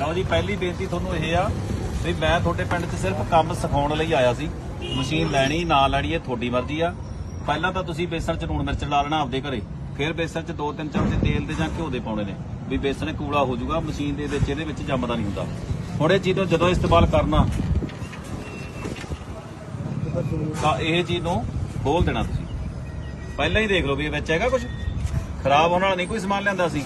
ਲਓ ਜੀ, ਪਹਿਲੀ ਬੇਨਤੀ ਤੁਹਾਨੂੰ ਇਹ ਆ ਵੀ ਮੈਂ ਤੁਹਾਡੇ ਪਿੰਡ 'ਚ ਸਿਰਫ ਕੰਮ ਸਿਖਾਉਣ ਲਈ ਆਇਆ ਸੀ। ਮਸ਼ੀਨ ਲੈਣੀ, ਨਾ ਲੈਣੀ, ਇਹ ਤੁਹਾਡੀ ਮਰਜ਼ੀ ਆ। ਪਹਿਲਾਂ ਤਾਂ ਤੁਸੀਂ ਬੇਸਣ 'ਚ ਲੂਣ ਮਿਰਚ ਲਾ ਲੈਣਾ ਆਪਦੇ ਘਰੇ। ਫਿਰ ਬੇਸਣ 'ਚ 2-3 ਚਮਚੇ ਤੇਲ ਦੇ ਜਾਂ ਘਿਓ ਦੇ ਪਾਉਣੇ ਨੇ। ਵੀ ਬੇਸਣ ਕੂੜਾ ਹੋ ਜਾਊਗਾ, ਮਸ਼ੀਨ ਦੇ ਵਿੱਚ, ਇਹਦੇ ਵਿੱਚ ਜੰਮਦਾ ਨਹੀਂ ਹੁੰਦਾ। ਹੁਣ ਇਹ ਚੀਜ਼ ਨੂੰ ਜਦੋਂ ਇਸਤੇਮਾਲ ਕਰਨਾ, ਤਾਂ ਇਹ ਚੀਜ਼ ਨੂੰ ਖੋਲ ਦੇਣਾ ਤੁਸੀਂ। ਪਹਿਲਾਂ ਹੀ ਦੇਖ ਲਓ ਵੀ ਇਹ ਵਿੱਚ ਹੈਗਾ ਕੁਝ ਖਰਾਬ ਹੋਣ ਵਾਲਾ ਨਹੀਂ, ਕੋਈ ਸਮਾਨ ਲੈਂਦਾ ਸੀ।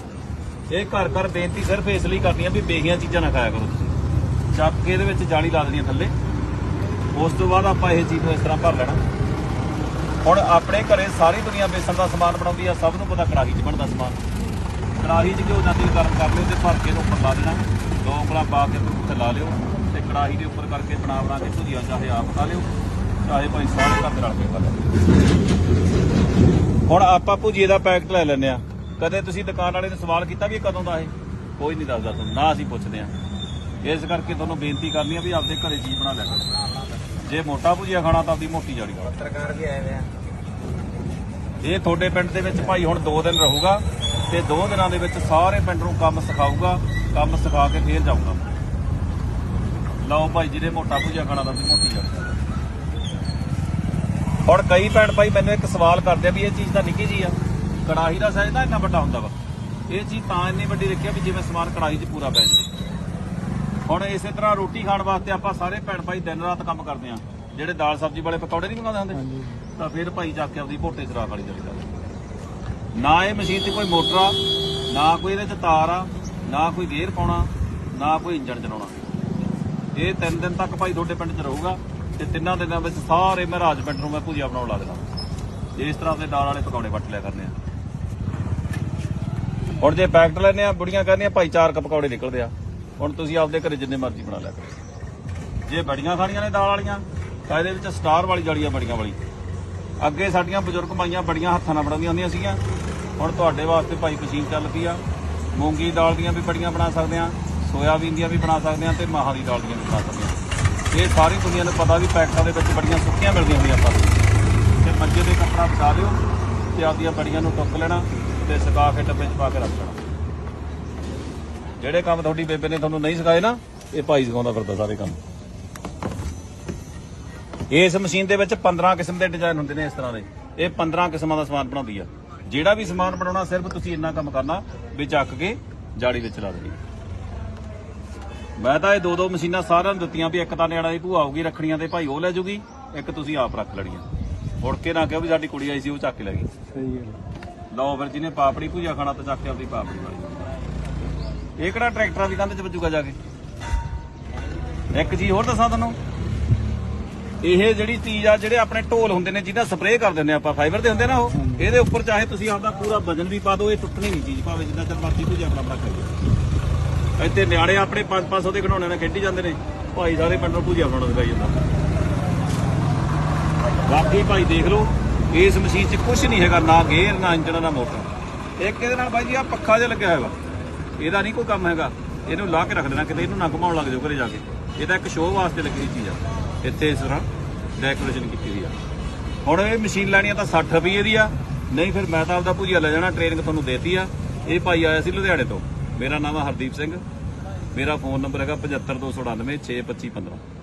ਇਹ ਘਰ ਘਰ ਬੇਨਤੀ ਸਿਰਫ ਇਸ ਲਈ ਕਰਨੀ ਆ ਵੀ ਬੇਹੀਆਂ ਚੀਜ਼ਾਂ ਨਾ ਖਾਇਆ ਕਰੋ ਤੁਸੀਂ। ਚੱਕ ਕੇ ਇਹਦੇ ਵਿੱਚ ਜਾਲੀ ਲਾ ਦੇਣੀ ਥੱਲੇ। ਉਸ ਤੋਂ ਬਾਅਦ ਆਪਾਂ ਇਹ ਚੀਜ਼ ਨੂੰ ਇਸ ਤਰ੍ਹਾਂ ਭਰ ਲੈਣਾ। ਹੁਣ ਆਪਣੇ ਘਰੇ ਸਾਰੀ ਦੁਨੀਆ ਬੇਸਣ ਦਾ ਸਮਾਨ ਬਣਾਉਂਦੀ ਆ, ਸਭ ਨੂੰ ਪਤਾ ਕੜਾਹੀ 'ਚ ਬਣਦਾ ਸਮਾਨ। ਕੜਾਹੀ 'ਚ ਘਿਓ ਜਾਂਦੀ, ਗਰਮ ਕਰ ਲਿਓ ਤੇ ਭਰ ਕੇ ਇਹਨੂੰ ਉੱਪਰ ਲਾ ਦੇਣਾ। ਦੋ ਉਂਗਲਾਂ ਪਾ ਕੇ ਉੱਤੇ ਲਾ ਲਿਓ ਤੇ ਕੜਾਹੀ ਦੇ ਉੱਪਰ ਕਰਕੇ ਬਣਾ ਬਣਾ ਕੇ ਭੁਜੀਆ ਚਾਹੇ ਆਪ ਖਾ ਲਿਓ, ਚਾਹੇ ਭਾਈ ਸਾਰੇ ਘਰ ਦੇ ਰਲ ਕੇ ਖਾ ਲਿਓ। ਹੁਣ ਆਪਾਂ ਭੁਜੀਏ ਦਾ ਪੈਕਟ ਲੈ ਲੈਨੇ ਆ। ਕਦੇ ਤੁਸੀਂ ਦੁਕਾਨ ਵਾਲੇ ਨੇ ਸਵਾਲ ਕੀਤਾ ਵੀ ਇਹ ਕਦੋਂ ਦਾ ਇਹ? ਕੋਈ ਨਹੀਂ ਦੱਸਦਾ ਤੁਹਾਨੂੰ ਨਾ ਅਸੀਂ ਪੁੱਛਦੇ ਆ ਇਸ ਕਰਕੇ ਤੁਹਾਨੂੰ ਬੇਨਤੀ ਕਰਨੀ ਆ ਵੀ ਆਪਦੇ ਘਰੇ ਚੀਜ਼ ਬਣਾ ਲਿਆ ਕਰੋ। ਜੇ ਮੋਟਾ ਭੁਜੀਆ ਖਾਣਾ ਤਾਂ ਆਪਦੀ ਮੋਟੀ ਜਾੜੀ ਖਾਓ। ਸਰਕਾਰ ਵੀ ਆਏ ਹੋਏ ਆ। ਇਹ ਤੁਹਾਡੇ ਪਿੰਡ ਦੇ ਵਿੱਚ ਭਾਈ ਹੁਣ 2 ਦਿਨ ਰਹੂਗਾ ਤੇ 2 ਦਿਨਾਂ ਦੇ ਵਿੱਚ ਸਾਰੇ ਪਿੰਡ ਨੂੰ ਕੰਮ ਸਿਖਾਊਗਾ ਕੰਮ ਸਿਖਾ ਕੇ ਫੇਰ ਜਾਊਗਾ। ਲਓ ਭਾਈ ਜਿਹਨੇ ਮੋਟਾ ਭੁਜੀਆ ਖਾਣਾ ਤਾਂ ਆਪਦੀ ਮੋਟੀ ਜਾੜੀ ਖਾਓ। ਹੁਣ ਕਈ ਭੈਣ ਭਾਈ ਮੈਨੂੰ ਇੱਕ ਸਵਾਲ ਕਰਦੇ ਆ ਵੀ ਇਹ ਚੀਜ਼ ਤਾਂ ਨਿੱਕੀ ਜੀ ਆ। ਕੜਾਹੀ ਦਾ ਸਾਈਜ਼ ਤਾਂ ਇੰਨਾ ਵੱਡਾ ਹੁੰਦਾ ਵਾ। ਇਹ ਚੀਜ਼ ਤਾਂ ਇੰਨੀ ਵੱਡੀ ਰੱਖੀ ਆ ਵੀ ਜਿਵੇਂ ਸਮਾਨ ਕੜਾਹੀ 'ਚ ਪੂਰਾ ਪੈ ਜਾਵੇ। ਹੁਣ ਇਸੇ ਤਰ੍ਹਾਂ ਰੋਟੀ ਖਾਣ ਵਾਸਤੇ ਆਪਾਂ ਸਾਰੇ ਭੈਣ ਭਾਈ ਦਿਨ ਰਾਤ ਕੰਮ ਕਰਦੇ ਆ। ਜਿਹੜੇ ਦਾਲ ਸਬਜ਼ੀ ਵਾਲੇ ਪਕੌੜੇ ਨਹੀਂ ਬਣਾਉਂਦੇ ਹੁੰਦੇ ਤਾਂ ਫਿਰ ਭਾਈ ਜਾ ਕੇ ਆਪਦੀ ਭੋਟੇ ਚਰਾ ਵਾਲੀ ਚਲੀ ਜਾਂਦੇ ਨਾ ਇਹ ਮਸ਼ੀਨ 'ਚ ਕੋਈ ਮੋਟਰ ਆ ਨਾ ਕੋਈ ਇਹਦੇ 'ਚ ਤਾਰ ਆ ਨਾ ਕੋਈ ਗੇਅਰ ਪਾਉਣਾ ਨਾ ਕੋਈ ਇੰਜਣ ਚਲਾਉਣਾ। ਇਹ ਤਿੰਨ ਦਿਨ ਤੱਕ ਭਾਈ ਤੁਹਾਡੇ ਪਿੰਡ 'ਚ ਰਹੂਗਾ ਤੇ ਤਿੰਨਾਂ ਦਿਨਾਂ ਵਿੱਚ ਸਾਰੇ ਮਹਾਰਾਜ ਪਿੰਡ ਨੂੰ ਮੈਂ ਭੁਜੀਆ ਬਣਾਉਣ ਲਾ ਦੇਣਾ ਇਸ ਤਰ੍ਹਾਂ ਦੇ ਦਾਲ ਵਾਲੇ ਪਕੌੜੇ ਵੱਟ ਲਿਆ ਕਰਨੇ ਆ। ਹੁਣ ਜੇ ਪੈਕਟ ਲੈਨੇ ਆ, ਬੁੜੀਆਂ ਕਹਿੰਦੀਆਂ ਭਾਈ ਚਾਰ ਕੱਪ ਪਕੌੜੇ ਨਿਕਲਦੇ ਆ। ਹੁਣ ਤੁਸੀਂ ਆਪਦੇ ਘਰੇ ਜਿੰਨੇ ਮਰਜ਼ੀ ਬਣਾ ਲਿਆ ਕਰੋ। ਜੇ ਬੜੀਆਂ ਖਾਣੀਆਂ ਨੇ ਦਾਲ ਵਾਲੀਆਂ, ਤਾਂ ਇਹਦੇ ਵਿੱਚ ਸਟਾਰ ਵਾਲੀ ਜੜੀਆਂ ਬੜੀਆਂ ਵਾਲੀ। ਅੱਗੇ ਸਾਡੀਆਂ ਬਜ਼ੁਰਗ ਮਾਈਆਂ ਬੜੀਆਂ ਹੱਥਾਂ ਨਾਲ ਬਣਾਉਂਦੀਆਂ ਹੁੰਦੀਆਂ ਸੀਗੀਆਂ। ਹੁਣ ਤੁਹਾਡੇ ਵਾਸਤੇ ਭਾਈ ਮਸ਼ੀਨ ਚੱਲ ਪਈ ਆ। ਮੂੰਗੀ ਦਾਲ ਦੀਆਂ ਵੀ ਬੜੀਆਂ ਬਣਾ ਸਕਦੇ ਆ, ਸੋਇਆਬੀਨ ਦੀਆਂ ਵੀ ਬਣਾ ਸਕਦੇ ਆ ਤੇ ਮਾਹਾਂ ਦੀ ਦਾਲ ਦੀਆਂ ਵੀ ਬਣਾ ਸਕਦੇ ਆ। ਇਹ ਸਾਰੀ ਦੁਨੀਆ ਨੂੰ ਪਤਾ ਵੀ ਪੈਕਟਾਂ ਦੇ ਵਿੱਚ ਬੜੀਆਂ ਸੁੱਕੀਆਂ ਮਿਲਦੀਆਂ ਹੁੰਦੀਆਂ ਆਪਾਂ ਤੇ ਮੰਜੇ ਦੇ ਕੱਪੜਾ ਵਿਛਾ ਦਿਓ ਤੇ ਆਪਦੀਆਂ ਬੜੀਆਂ ਨੂੰ ਟੁੱਕ ਲੈਣਾ। ਤੇ ਸੁਕਾ ਕੇ ਟੱਬੇ 'ਚ ਪਾ ਕੇ ਰੱਖ ਲੈਣਾ ਜਿਹੜੇ ਕੰਮ ਤੁਹਾਡੀ ਬੇਬੇ ਨੇ ਤੁਹਾਨੂੰ ਨਹੀਂ ਸਿਖਾਏ ਨਾ, ਇਹ ਭਾਈ ਸਿਖਾਉਂਦਾ ਫਿਰਦਾ ਸਾਰੇ ਕੰਮ। ਇਸ ਮਸ਼ੀਨ ਦੇ ਵਿੱਚ 15 ਕਿਸਮ ਦੇ ਡਿਜ਼ਾਈਨ ਹੁੰਦੇ ਨੇ ਇਸ ਤਰ੍ਹਾਂ ਦੇ। ਇਹ 15 ਕਿਸਮਾਂ ਦਾ ਸਮਾਨ ਬਣਾਉਂਦੀ ਆ। ਜਿਹੜਾ ਵੀ ਸਮਾਨ ਬਣਾਉਣਾ, ਸਿਰਫ ਤੁਸੀਂ ਇੰਨਾ ਕੰਮ ਕਰਨਾ ਵੀ ਚੱਕ ਕੇ ਜਾੜੀ ਵਿੱਚ ਲਾ ਦੇਣੀ। ਮੈਂ ਤਾਂ ਇਹ ਦੋ ਦੋ ਮਸ਼ੀਨਾਂ ਸਾਰਿਆਂ ਨੂੰ ਦਿੱਤੀਆਂ ਵੀ ਇੱਕ ਤਾਂ ਨਿਆਣਾ ਦੀ ਭੂਆ ਆਊਗੀ ਰੱਖਣੀਆਂ ਤੇ ਭਾਈ ਉਹ ਲੈ ਜੂਗੀ, ਇੱਕ ਤੁਸੀਂ ਆਪ ਰੱਖ ਲੈਣੀਆਂ। ਮੁੜ ਕੇ ਨਾ ਕਿਹਾ ਵੀ ਸਾਡੀ ਕੁੜੀ ਆਈ ਸੀ, ਉਹ ਚੱਕ ਕੇ ਲੈ ਗਈ। ਸਹੀ ਹੈ ਲਓ ਫਿਰ ਜਿਹਨੇ ਪਾਪੜੀ ਭੁਜਾ ਖਾਣਾ ਤਾਂ ਚੱਕ ਕੇ ਆਪਦੀ ਪਾਪੜੀ ਵਾਲੀ। ਇਹ ਕਿਹੜਾ ਟਰੈਕਟਰਾਂ ਦੀ ਕੰਧ 'ਚ ਵੱਜੂਗਾ ਜਾ ਕੇ? ਇੱਕ ਚੀਜ਼ ਹੋਰ ਦੱਸਾਂ ਤੁਹਾਨੂੰ। ਇਹ ਜਿਹੜੀ ਚੀਜ਼ ਆ ਜਿਹੜੇ ਆਪਣੇ ਢੋਲ ਹੁੰਦੇ ਨੇ ਜਿਹਦਾ ਸਪਰੇਅ ਕਰ ਦਿੰਦੇ ਆਪਾਂ ਫਾਈਬਰ ਦੇ ਹੁੰਦੇ ਨਾ ਉਹ ਇਹਦੇ ਉੱਪਰ ਚਾਹੇ ਤੁਸੀਂ ਆਪਦਾ ਪੂਰਾ ਵਜਨ ਵੀ ਪਾ ਦਿਓ ਇਹ ਟੁੱਟਣੀ ਨਹੀਂ ਚੀਜ਼ ਭਾਵੇਂ ਜਿੰਨਾ ਚਿਰ ਮਰਜ਼ੀ ਭੁਜਾ ਆਪਣਾ ਆਪਣਾ ਕਰੀਏ ਇੱਥੇ ਨਿਆਣੇ ਆਪਣੇ 5-500 ਦੇ ਖਿਡੌਣੇ ਨਾਲ ਖੇਡੀ ਜਾਂਦੇ ਨੇ ਭਾਈ ਸਾਰੇ ਪਿੰਡ ਨੂੰ ਭੁਜੀਆ ਬਣਾਉਣਾ ਦਿਖਾਈ ਜਾਂਦਾ। ਬਾਕੀ ਭਾਈ ਦੇਖ ਲਓ ਇਸ ਮਸ਼ੀਨ 'ਚ ਕੁਝ ਨਹੀਂ ਹੈਗਾ, ਨਾ ਗੇਅਰ, ਨਾ ਇੰਜਣ, ਨਾ ਮੋਟਰ। ਇੱਕ ਇਹਦੇ ਨਾਲ ਬਾਈ ਜੀ ਆ ਪੱਖਾ ਜਿਹਾ ਲੱਗਿਆ ਹੋਇਆ ਇਹਦਾ ਨਹੀਂ ਕੋਈ ਕੰਮ ਹੈਗਾ। ਇਹਨੂੰ ਲਾ ਕੇ ਰੱਖ ਦੇਣਾ ਕਿਤੇ ਇਹਨੂੰ ਨਾ ਘੁਮਾਉਣ ਲੱਗ ਜਾਓ ਘਰੇ ਜਾ ਕੇ। ਇਹ ਤਾਂ ਇੱਕ ਸ਼ੋਅ ਵਾਸਤੇ ਲੱਗੀ ਚੀਜ਼ ਆ। ਇੱਥੇ ਇਸ ਤਰ੍ਹਾਂ ਡੈਕੋਰੇਸ਼ਨ ਕੀਤੀ ਹੋਈ ਆ। ਹੁਣ ਇਹ ਮਸ਼ੀਨ ਲੈਣੀ ਆ ਤਾਂ 60 ਰੁਪਏ ਦੀ ਆ। ਨਹੀਂ ਫਿਰ ਮੈਂ ਤਾਂ ਆਪਦਾ ਭੁਜੀਆ ਲੈ ਜਾਣਾ ਟ੍ਰੇਨਿੰਗ ਤੁਹਾਨੂੰ ਦੇਤੀ ਆ। ਇਹ ਭਾਈ ਆਇਆ ਸੀ ਲੁਧਿਆਣੇ ਤੋਂ। ਮੇਰਾ ਨਾਮ ਆ ਹਰਦੀਪ ਸਿੰਘ। ਮੇਰਾ ਫੋਨ ਨੰਬਰ ਹੈਗਾ 7529962515